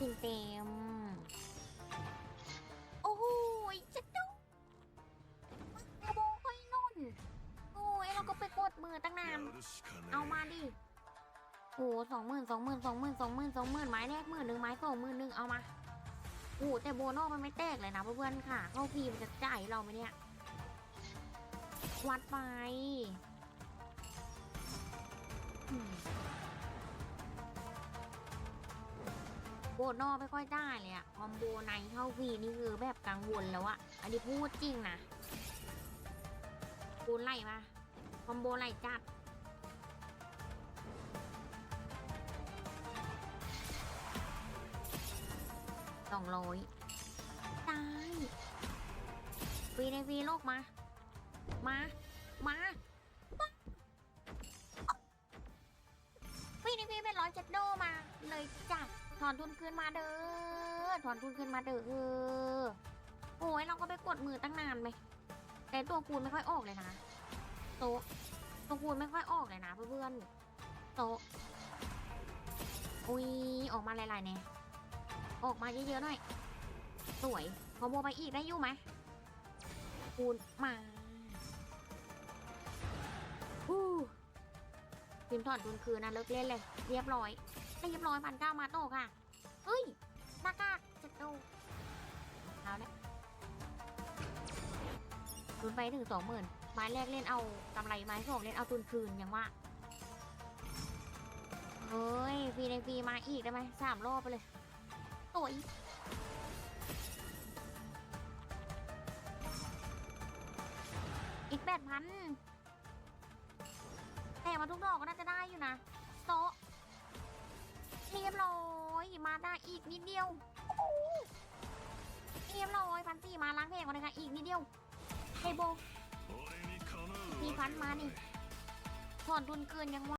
ชิ้เต็ม โอ้โหจะจุ๊บกระโบงค่อยนุ่น โอ้ยเราก็ไปกดมือตั้งนาน เอามาดิ โอ้สองหมื่นสองหมื่นสองหมื่นสองหมื่นสองหมื่นไม้แรกหมื่นหนึ่งไม้สองหมื่นหนึ่งเอามาโอ้แต่โบนอกมันไม่แตกเลยนะเพื่อนๆค่ะ เข้าพีมันจะจ่ายเราไหมเนี่ย วัดไป โบโน่ไม่ค่อยได้เลยอะคอมโบในเข้าฟรีนี่คือแบบกังวลแล้วอะอันนี้พูดจริงนะคูณไล่มาคอมโบไล่จัดสองร้อยตายฟรีในฟรีโลกมา มา มาฟรีในฟรีเป็นร้อยเจ็ดโดมา เลยจ้ะ ถอนทุนคืนมาเด้อ ถอนทุนคืนมาเด้อเออโอ้ยเราก็ไปกดมือตั้งนานไหมแต่ตัวคูณไม่ค่อยออกเลยนะ โตตัวคูณไม่ค่อยออกเลยนะเพื่อนๆ โตอุ้ยออกมาหลายๆเนี่ยออกมาเยอะๆหน่อย สวยพอโบไปอีกได้ยู่ไหมคูณมาฮู้พิมพ์ถอดทุนคืนนะเลิกเล่นเลย เรียบร้อย เรียบร้อยพันเก้ามาโตค่ะ เฮ้ยหน้ากากจะโตเอาละทุนไปถึงสองหมื่นไม้แรกเล่นเอากำไรไม้สองเล่นเอาทุนคืนยังว่าเฮ้ยฟรีในฟรีมาอีกได้ไหมสามรอบไปเลยสวยอีกแปดพันแต่มาทุกดอกก็น่าจะได้อยู่นะ รียบร้อยมาได้อีกนิดเดียวเรียบร้อยพันซี่มาล้างเพลงกันเลยค่ะอีกนิดเดียวไฮโบมีพันมานี่ถอนดุนเกินยังวะ